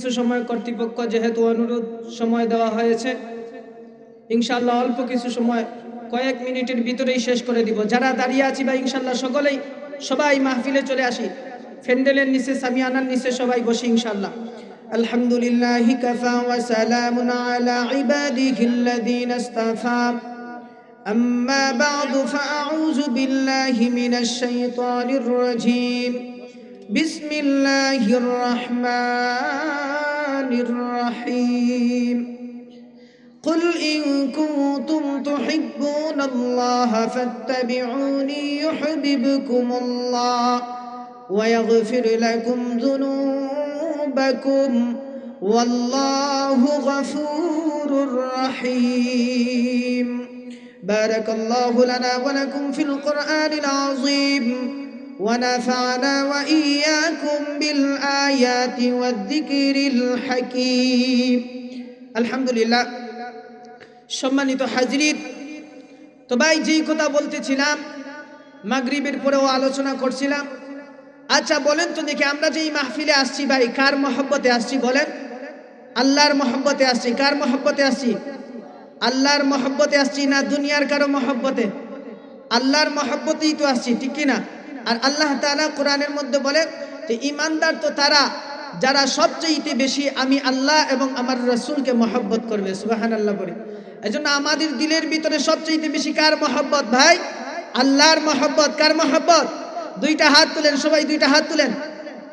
কিছু সময় কর্তৃপক্ষ যেহেতু অনুরোধ সময় দেওয়া হয়েছে ইনশাল্লাহ অল্প কিছু সময় কয়েক মিনিটের ভিতরেই শেষ করে দিব যারা দাঁড়িয়ে আছি বা ইনশাল্লাহ সকলেই সবাই মাহফিলে চলে আসি ফেন্ডেলের নিচে সামিয়ানার নিচে সবাই বসি ইনশাল্লাহ الحمد لله كفى وسلام على عباده الذين اصطفى أما بعد فأعوذ بالله من الشيطان الرجيم بسم الله الرحمن الرحيم. قل إن كنتم تحبون الله فاتبعوني يحببكم الله ويغفر لكم ذنوبكم. والله غفور رحيم. بارك الله لنا ولكم في القرآن العظيم. ونفعنا وإياكم بالآيات والذكر الحكيم الحمد لله সম্মানিত হাজরিত তো ভাই যেই কথা বলতেছিলাম মাগরিবের পরেও আলোচনা করছিলাম আচ্ছা বলেন তো দেখি আমরা যে এই মাহফিলে আসছি ভাই কার মহব্বতে আসছি বলেন আল্লাহর মহব্বতে আসছি কার মহব্বতে আসছি আল্লাহর মহব্বতে আসছি না দুনিয়ার কারো মহব্বতে আল্লাহর মহব্বতেই তো আসছি ঠিক কি না আর আল্লাহ তাআলা কোরআনের মধ্যে বলেন যে ইমানদার তো তারা, যারা সবচেয়ে বেশি আমি আল্লাহ এবং আমার রসুলকে মহব্বত করবে। সুবাহান আল্লাহ বলে। এজন্য আমাদের দিলের ভিতরে সবচেয়ে বেশি কার মহব্বত ভাই? আল্লাহর মহব্বত। কার মহব্বত? দুইটা হাত তুলেন, সবাই দুইটা হাত তুলেন।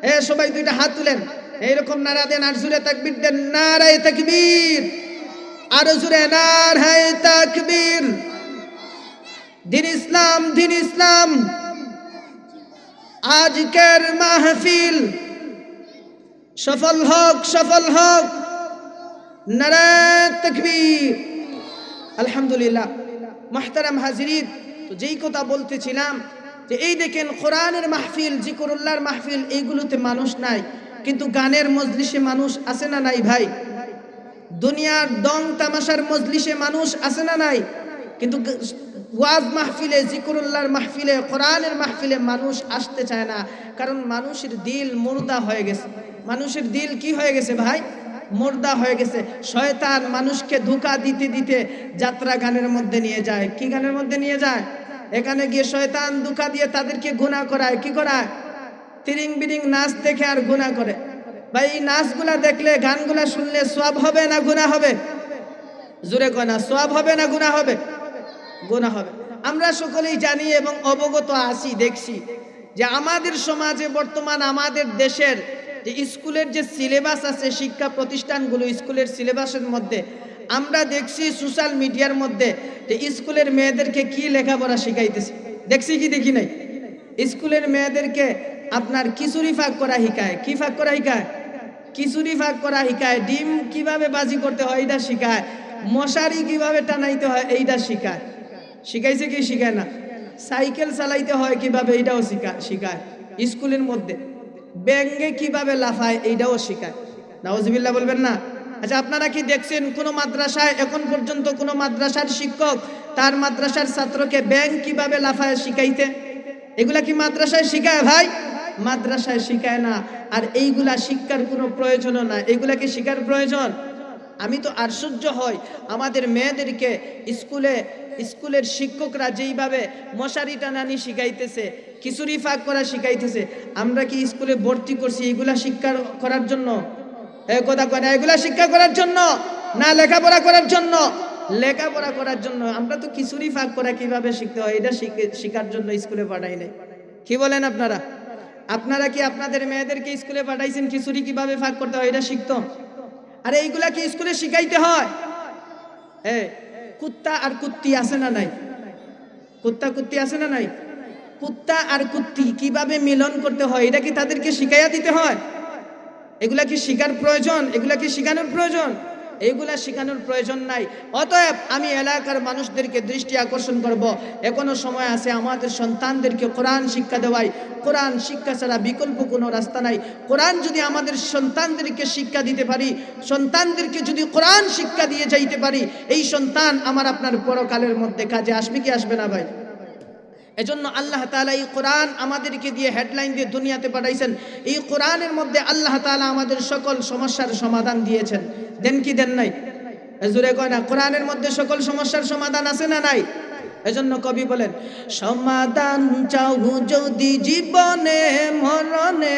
এ, সবাই দুইটা হাত তুলেন। এইরকম নারা দেন আর জুড়ে তাকবির দেন। নারায় তাকবীর। আরও জুড়ে নার হায় তাকবীর। দিন ইসলাম দিন ইসলাম। আজকের মাহফিল। সফল হোক সফল হোক। তাকবীর। আলহামদুলিল্লাহ। মাহতারাম হাজিরিন, তো যেই কথা বলতেছিলাম যে এই দেখেন কোরআনের মাহফিল, জিকরুল্লাহর মাহফিল, এইগুলোতে মানুষ নাই। কিন্তু গানের মজলিসে মানুষ আছে না নাই ভাই? দুনিয়ার দং তামাশার মজলিসে মানুষ আছে না নাই? কিন্তু ওয়াজ মাহফিলে, জিকরুল্লাহর মাহফিলে, কোরআনের মাহফিলে মানুষ আসতে চায় না। কারণ মানুষের দিল মুর্দা হয়ে গেছে। মানুষের দিল কি হয়ে গেছে ভাই? মুর্দা হয়ে গেছে। শয়তান মানুষকে ধোকা দিতে দিতে যাত্রা গানের মধ্যে নিয়ে যায়। কি গানের মধ্যে নিয়ে যায়? এখানে গিয়ে শয়তান ধোকা দিয়ে তাদেরকে গুণা করায়। কি করায়? তিরিং বিরিং নাচ দেখে আর গুণা করে। ভাই, এই নাচগুলা দেখলে গানগুলা শুনলে সব হবে না গুণা হবে? জোরে কয় না সব হবে না গুণা হবে? গুণা হবে। আমরা সকলেই জানি এবং অবগত আছি, দেখছি যে আমাদের সমাজে বর্তমান আমাদের দেশের যে স্কুলের যে সিলেবাস আছে, শিক্ষা প্রতিষ্ঠানগুলো স্কুলের সিলেবাসের মধ্যে, আমরা দেখছি সোশ্যাল মিডিয়ার মধ্যে যে স্কুলের মেয়েদেরকে কি লেখাপড়া শিখাইতেছে। দেখছি কি, দেখি নাই? স্কুলের মেয়েদেরকে আপনার কিশোরী ফাঁক করা শিখায়। কি ফাঁক করা শিখায়? কিশোরী ফাঁক করা শিখায়। ডিম কীভাবে বাজি করতে হয়, এইটা শিখায়। মশারি কীভাবে টানাইতে হয়, এইটা শিখায়। শিখাইছে কি শিখায় না? সাইকেল চালাইতে হয় কীভাবে, এইটাও শিখা শিখায়। স্কুলের মধ্যে। ব্যাঙ্গে কীভাবে লাফায়, এইটাও শিখায়। নাওজবিল্লা বলবেন না? আচ্ছা আপনারা কি দেখছেন কোনো মাদ্রাসায়, এখন পর্যন্ত কোনো মাদ্রাসার শিক্ষক তার মাদ্রাসার ছাত্রকে ব্যাংক কীভাবে লাফায় শিখাইতে? এগুলা কি মাদ্রাসায় শিখায় ভাই? মাদ্রাসায় শিখায় না। আর এইগুলা শিক্ষার কোনো প্রয়োজনও না এগুলা কি শিখার প্রয়োজন? আমি তো আশ্চর্য হই। আমাদের মেয়েদেরকে স্কুলে, স্কুলের শিক্ষকরা যেইভাবে মশারি টানানি শিখাইতেছে কিশোরী ফাঁক করা শিখাইতেছে, আমরা কি স্কুলে ভর্তি করছি এগুলা শিক্ষা করার জন্য? কথা কয় না, এগুলা শিক্ষা করার জন্য না লেখাপড়া করার জন্য? লেখাপড়া করার জন্য। আমরা তো কিশোরী ফাঁক করা কীভাবে শিখতে হয়? এটা শিখে- শিখার জন্য স্কুলে পাঠাই নাই। কি বলেন আপনারা? আপনারা কি আপনাদের মেয়েদেরকে স্কুলে পাঠাইছেন? কিশোরী কীভাবে ফাঁক করতে হয়? এটা শিখতো আরে এইগুলা কি স্কুলে শিখাইতে হয়। হ্যাঁ কুত্তা আর কুত্তি আছে না নাই? কুত্তা কুত্তি আছে না নাই? কুত্তা আর কুত্তি কীভাবে মিলন করতে হয়, এটা কি তাদেরকে শিখাইয়া দিতে হয়? এগুলা কি শিখার প্রয়োজন? এগুলা কি শিখানোর প্রয়োজন? এগুলা শেখানোর প্রয়োজন নাই। অতএব আমি এলাকার মানুষদেরকে দৃষ্টি আকর্ষণ করব। এখনও সময় আছে আমাদের সন্তানদেরকে কোরআন শিক্ষা দেওয়াই। কোরআন শিক্ষা ছাড়া বিকল্প কোনো রাস্তা নাই। কোরআন যদি আমাদের সন্তানদেরকে শিক্ষা দিতে পারি, সন্তানদেরকে যদি কোরআন শিক্ষা দিয়ে যাইতে পারি, এই সন্তান আমার আপনার পরকালের মধ্যে কাজে আসবে কি আসবে না ভাই? এজন্য আল্লাহ তালা এই কোরআন আমাদেরকে দিয়ে হেডলাইন দিয়ে দুনিয়াতে পাঠাইছেন। এই কোরআনের মধ্যে আল্লাহ তালা আমাদের সকল সমস্যার সমাধান দিয়েছেন। দেন কি দেন নাই? জুড়ে কয় না, কোরআনের মধ্যে সকল সমস্যার সমাধান আছে না নাই? এজন্য কবি বলেন, সমাধান চাও যদি জীবনে, মরণে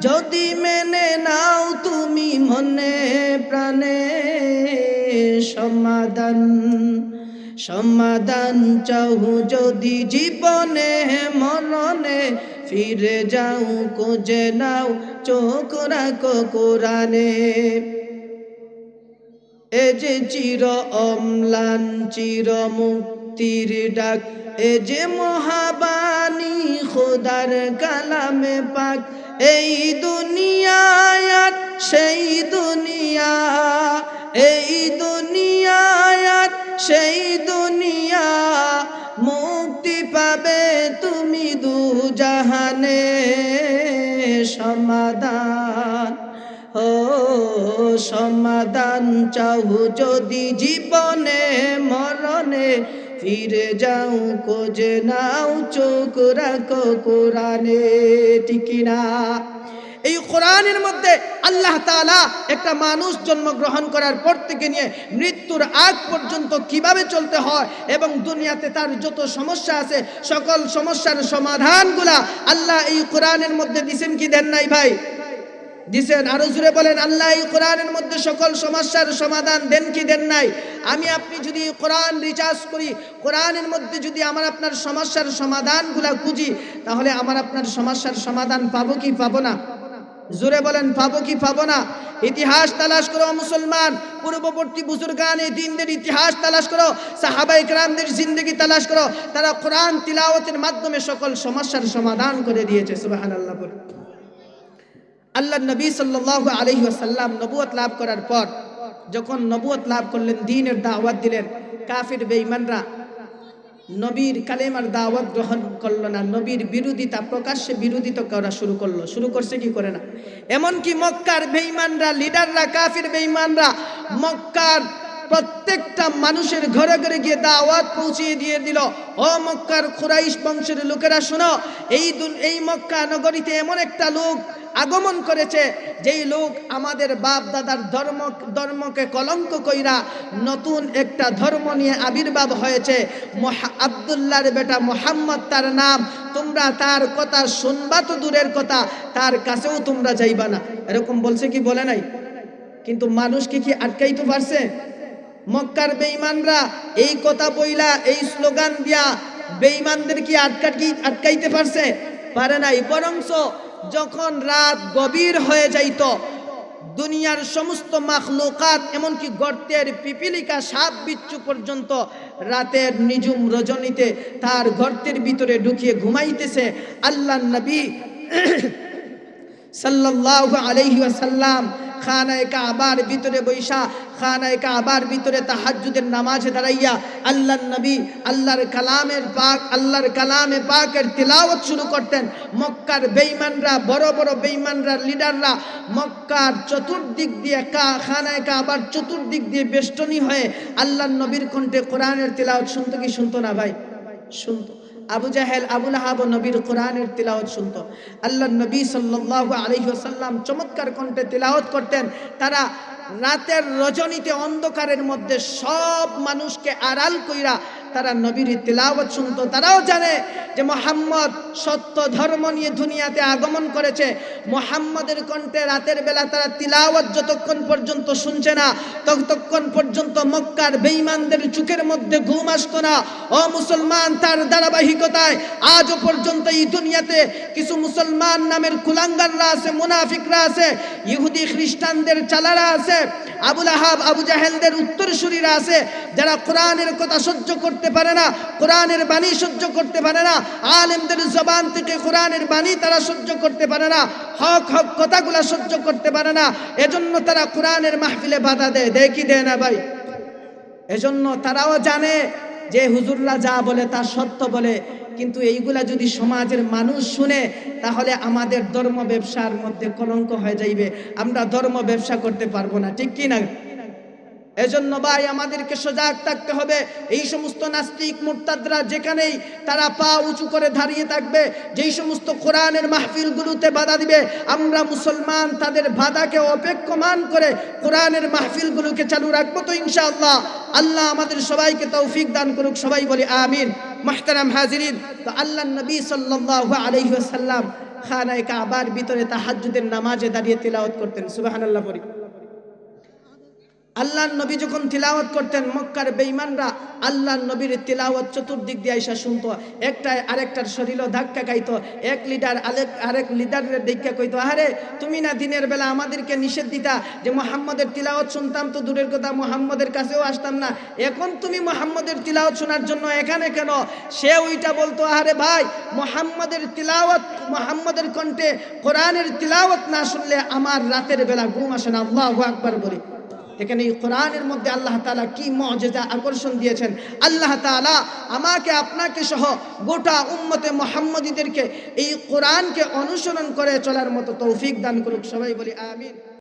যদি মেনে নাও তুমি মনে প্রাণে সমাধান সমাধান চাহু যদি জীবনে মরণে ফিরে যাও, খুঁজে নাও, চোখ রাখো কোরআনে। এ যে চির অম্লান, চির মুক্তির ডাক, এ যে মহাবাণী, খোদার কালামে পাক এই দুনিয়ায় সেই দুনিয়া, এই দুনিয়ায় সেই দুনিয়া, মুক্তি পাবে তুমি দু জাহানে সমাধান। ও সমাধান চাহু যদি জীবনে, মরণে ফিরে যাও কোজে নাও, চোখ রাখো কোরআনে টিকিনা এই কোরআনের মধ্যে আল্লাহ তাআলা একটা মানুষ জন্মগ্রহণ করার পর থেকে নিয়ে মৃত্যুর আগ পর্যন্ত কীভাবে চলতে হয় এবং দুনিয়াতে তার যত সমস্যা আছে, সকল সমস্যার সমাধানগুলা আল্লাহ এই কোরআনের মধ্যে দিছেন কি দেন নাই ভাই? দিছেন, আরও জুড়ে বলেন, আল্লাহ এই কোরআনের মধ্যে সকল সমস্যার সমাধান দেন কি দেন নাই? আমি আপনি যদি কোরআন রিচার্জ করি, কোরআনের মধ্যে যদি আমার আপনার সমস্যার সমাধানগুলা খুঁজি, তাহলে আমার আপনার সমস্যার সমাধান পাবো কি পাবো না? জোরে বলেন, পাবো কি পাবো না? ইতিহাস তালাশ করো, মুসলমান, পূর্ববর্তী বুজুর্গান, এই দিনদের ইতিহাস তালাশ করো সাহাবা ইকরামদের জিন্দগি তালাশ করো, তারা কোরআন তিলাওয়াতের মাধ্যমে সকল সমস্যার সমাধান করে দিয়েছে, সুবহানাল্লাহ বলে। আল্লাহ নবী সাল্লাহ আলহি আসাল্লাম নবুয়ত লাভ করার পর যখন নবুয়ত লাভ করলেন, দিনের দাওয়াত দিলেন, কাফির বেঈমানরা নবীর কালেমার দাওয়াত গ্রহণ করল না, নবীর বিরোধিতা প্রকাশ্যে বিরোধিত করা শুরু করল। শুরু করছে কি করে না? এমনকি মক্কার বেঈমানরা, লিডাররা, কাফির বেঈমানরা মক্কার প্রত্যেকটা মানুষের ঘরে ঘরে গিয়ে দাওয়াত পৌঁছিয়ে দিয়ে দিল। ও মক্কার বংশের লোকেরা, শোনো, এই এই মক্কা নগরীতে এমন একটা লোক আগমন করেছে, যেই লোক আমাদের বাপ দাদার ধর্ম, ধর্মকে কলঙ্ক কইরা নতুন একটা ধর্ম নিয়ে আবির্ভাব হয়েছে। আব্দুল্লাহর বেটা মোহাম্মদ তার নাম, তোমরা তার কথা শুনবা তো দূরের কথা, তার কাছেও তোমরা যাইবা না। এরকম বলছে কি বলে নাই? কিন্তু মানুষকে কি আটকাইতে পারছে? মক্কার বেঈমানরা এই কথা বইলা এই স্লোগান দিয়া বেঈমানদের কি আটকাটি আটকাইতে পারছে? পারে নাই। বরংস যখন রাত গভীর হয়ে যাইত, দুনিয়ার সমস্ত মাখলুকাত এমনকি গর্তের পিপিলিকা সাপ বিচ্ছু পর্যন্ত রাতের নিজুম রজনীতে তার গর্তের ভিতরে ঢুকিয়ে ঘুমাইতেছে। আল্লাহ নবী সাল্লাল্লাহু আলাইহি ওয়াসাল্লাম খানায় কাবার ভিতরে বৈশা, খানায় কাবার ভিতরে তাহাজ্জুদের নামাজে দাঁড়াইয়া আল্লাহর নবী, আল্লাহর কালামের পাক, আল্লাহর কালামে পাকের তিলাওয়াত শুরু করতেন। মক্কার বেঈমানরা, বড় বড় বেঈমানরা, লিডাররা মক্কার চতুর্দিক দিয়ে কা, খানায় কাবার চতুর্দিক দিয়ে বেষ্টনী হয়ে আল্লাহর নবীর কণ্ঠে কোরআনের তিলাওয়াত শুনতো কি শুনতো না ভাই? শুনতো। আবু জাহেল আবুল আহাব নবীর কোরআনের তিলাওয়াত শুনত। আল্লাহ নবী সাল্লাল্লাহু আলাইহি ওয়াসাল্লাম চমৎকার কণ্ঠে তিলাওত করতেন। তারা রাতের রজনীতে অন্ধকারের মধ্যে সব মানুষকে আড়াল কইরা তারা নবীর তিলাওয়াত শুনতো, তারাও জানে যে মোহাম্মদ সত্য ধর্ম নিয়ে দুনিয়াতে আগমন করেছে। মোহাম্মদের কণ্ঠে রাতের বেলা তারা তিলাওয়াত যতক্ষণ পর্যন্ত শুনছে না, ততক্ষণ পর্যন্ত মক্কার বেঈমানদের চোখের মধ্যে ঘুম আসতো না। ও মুসলমান, তার ধারাবাহিকতায় আজও পর্যন্ত এই দুনিয়াতে কিছু মুসলমান নামের কুলাঙ্গাররা আছে, মুনাফিকরা আছে, ইহুদি খ্রিস্টানদের চালারা আছে, আবুল আহাব, আবু জাহেলদের উত্তরসূরিরা আছে, যারা কোরআনের কথা সহ্য করতে পারে না, কোরআনের বাণী সহ্য করতে পারে না, আলেমদের জবান থেকে কোরআনের বাণী তারা সহ্য করতে পারে না, হক হক কথাগুলা সহ্য করতে পারে না, এজন্য তারা কোরআনের মাহফিলে বাধা দেয়। দেয় কি দেয় না ভাই? এজন্য তারাও জানে যে হুজুররা যা বলে তা সত্য বলে, কিন্তু এইগুলা যদি সমাজের মানুষ শুনে, তাহলে আমাদের ধর্ম ব্যবসার মধ্যে কলঙ্ক হয়ে যাইবে। আমরা ধর্ম ব্যবসা করতে পারব না, ঠিক কি না? এজন্য ভাই, আমাদেরকে সজাগ থাকতে হবে। এই সমস্ত নাস্তিক, মুরতাদরা যেখানেই, তারা পা উঁচু করে দাঁড়িয়ে থাকবে। যেই সমস্ত কোরআনের মাহফিলগুলোতে বাধা দিবে, আমরা মুসলমান, তাদের বাধাকে অপেক্ষমান করে কোরআনের মাহফিলগুলোকে চালু রাখব তো ইনশাআল্লাহ। আল্লাহ আমাদের সবাইকে তৌফিক দান করুক, সবাই বলি আমিন। মাহতারাম হাজিরিন। তো আল্লাহ নবী সাল্লাল্লাহু আলাইহি ওয়াসাল্লাম খানায় কাবার ভিতরে তাহাজ্জুদের নামাজে দাঁড়িয়ে তিলাওয়াত করতেন, সুবহানাল্লাহ পড়ি। আল্লাহর নবী যখন তিলাওয়াত করতেন মক্কার বেঈমানরা, আল্লাহর নবীর তিলাওয়াত চতুর্দিক দিয়ে আইসা শুনতো। একটা আরেকটার শরীরও ধাক্কা খাইতো। এক লিডার আরেক আরেক লিডারের দেখা কইতো আরে তুমি না দিনের বেলা আমাদেরকে নিষেধ দিতা যে মোহাম্মদের তিলাওয়াত শুনতাম তো দূরের কথা, মোহাম্মদের কাছেও আসতাম না। এখন তুমি মোহাম্মদের তিলাওয়াত শোনার জন্য এখানে কেন? সে ওইটা বলতো আরে ভাই, মোহাম্মদের তিলাওয়াত, মোহাম্মদের কণ্ঠে কোরআনের তিলাওয়াত না শুনলে আমার রাতের বেলা ঘুম আসে না। আল্লাহু আকবার বলি। এখানে এই কোরআনের মধ্যে আল্লাহ তালা কি মজেজা আকর্ষণ দিয়েছেন? আল্লাহ তালা আমাকে, আপনাকে সহ গোটা উম্মতে মোহাম্মদীদেরকে এই কোরআনকে অনুসরণ করে চলার মতো তৌফিক দান করুক। সবাই বলি, আমিন।